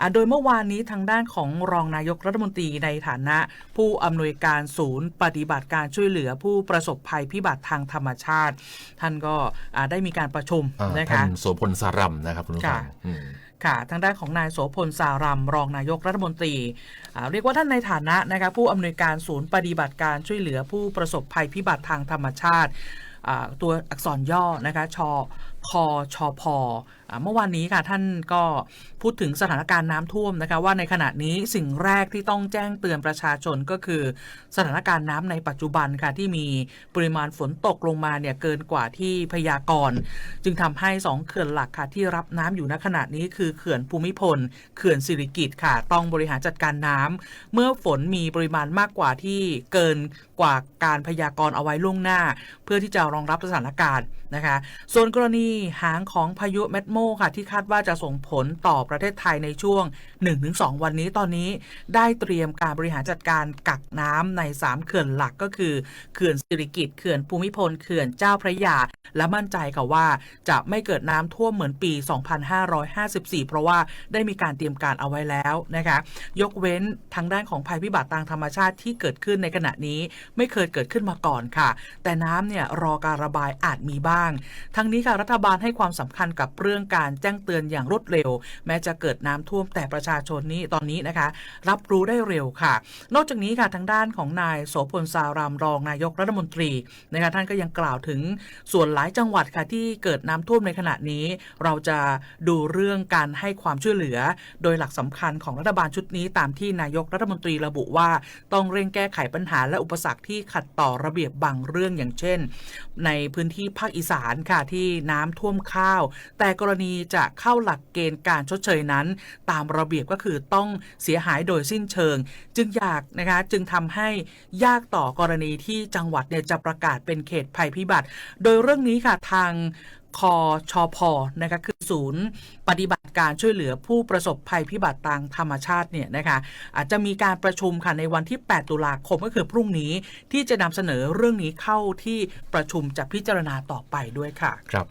อ่าโดยเมื่อวานนี้ทางด้านของรองนายกรัฐมนตรีในฐานะ ผู้อำนวยการศูนย์ปฏิบัติการช่วยเหลือผู้ประสบภัยพิบัติทางธรรมชาติ ท่านก็อ่าได้มีการประชุมอ่านะท่าคะนโสพลสารัมนะครับคุณผู้ฟังค่ะอืมค่ะทางด้านของนายโสพลสารัมรองนายกรัฐมนตรีอ่าเรียกว่าท่านในฐานะนะคะผู้อำนวยการศูนย์ปฏิบัติการช่วยเหลือผู้ประสบภัยพิบัติทางธรรมชาติอ่าตัวอักษรย่อนะคะชคอชพอเมื่อวานนี้ค่ะท่านก็พูดถึงสถานการณ์น้ำท่วมนะคะว่าในขณะนี้สิ่งแรกที่ต้องแจ้งเตือนประชาชนก็คือ สถานการณ์น้ำในปัจจุบันค่ะที่มีปริมาณฝนตกลงมาเนี่ยเกินกว่าที่พยากรณ์จึงทำให้ 2 เขื่อนหลักค่ะที่รับน้ำอยู่ณขณะนี้คือเขื่อนภูมิพลเขื่อนสิริกิตค่ะ ต้องบริหารจัดการน้ำเมื่อฝนมีปริมาณมากกว่าที่เกินกว่าการพยากรณ์เอาไว้ล่วงหน้า เพื่อที่จะรองรับสถานการณ์ นะคะ ส่วนกรณีหางของพายุเมดโมค่ะ ที่คาดว่าจะส่งผลต่อประเทศไทยในช่วง 1-2 วันนี้ตอนนี้ได้เตรียมการบริหารจัดการกักน้ำใน 3 เขื่อนหลักก็คือ เขื่อนสิริกิตเขื่อนภูมิพล เขื่อนเจ้าพระยาและมั่นใจค่ะว่าจะไม่เกิดน้ำท่วมเหมือนปี 2554 เพราะว่าได้มีการเตรียมการเอาไว้แล้วนะคะ ยกเว้นทางด้านของภัยพิบัติทางธรรมชาติที่เกิดขึ้นในขณะนี้ไม่เคยเกิดขึ้นมาก่อนค่ะ แต่น้ำเนี่ยรอการระบายอาจมีบ้าง ทั้งนี้ค่ะรัฐบาลให้ความสำคัญกับเรื่องการแจ้งเตือนอย่างรวดเร็ว แม้จะเกิดน้ำท่วมแต่ประชาชนนี้ตอนนี้นะคะ รับรู้ได้เร็วค่ะ นอกจากนี้ค่ะทางด้านของนายโสพลสารามรองนายกรัฐมนตรีนะคะท่านก็ยังกล่าวถึงส่วนหลายจังหวัดค่ะที่เกิดน้ำท่วมในขณะนี้ เราจะดูเรื่องการให้ความช่วยเหลือ โดยหลักสำคัญของรัฐบาลชุดนี้ ตามที่นายกรัฐมนตรีระบุว่าต้องเร่งแก้ไขปัญหาและอุปสรรคที่ขัดต่อระเบียบบางเรื่องอย่างเช่น ในพื้นที่ภาคอีสานค่ะที่น้ำท่วมข้าว แต่กรณีจะเข้าหลักเกณฑ์การชดเชยนั้น ตามระเบียบก็คือต้องเสียหายโดยสิ้นเชิง จึงอยากนะคะจึงทำให้ยากต่อกรณีที่จังหวัดเนี่ยจะประกาศเป็นเขตภัยพิบัติ โดยเรื่องนี้ค่ะทางคอชอพอนะคะคือศูนย์ปฏิบัติการช่วยเหลือผู้ประสบภัยพิบัติทางธรรมชาติเนี่ยนะคะอาจจะมีการประชุมค่ะในวันที่ 8 ตุลาคมก็คือพรุ่งนี้ที่จะนำเสนอเรื่องนี้เข้าที่ประชุมจะพิจารณาต่อไปด้วยค่ะ ครับ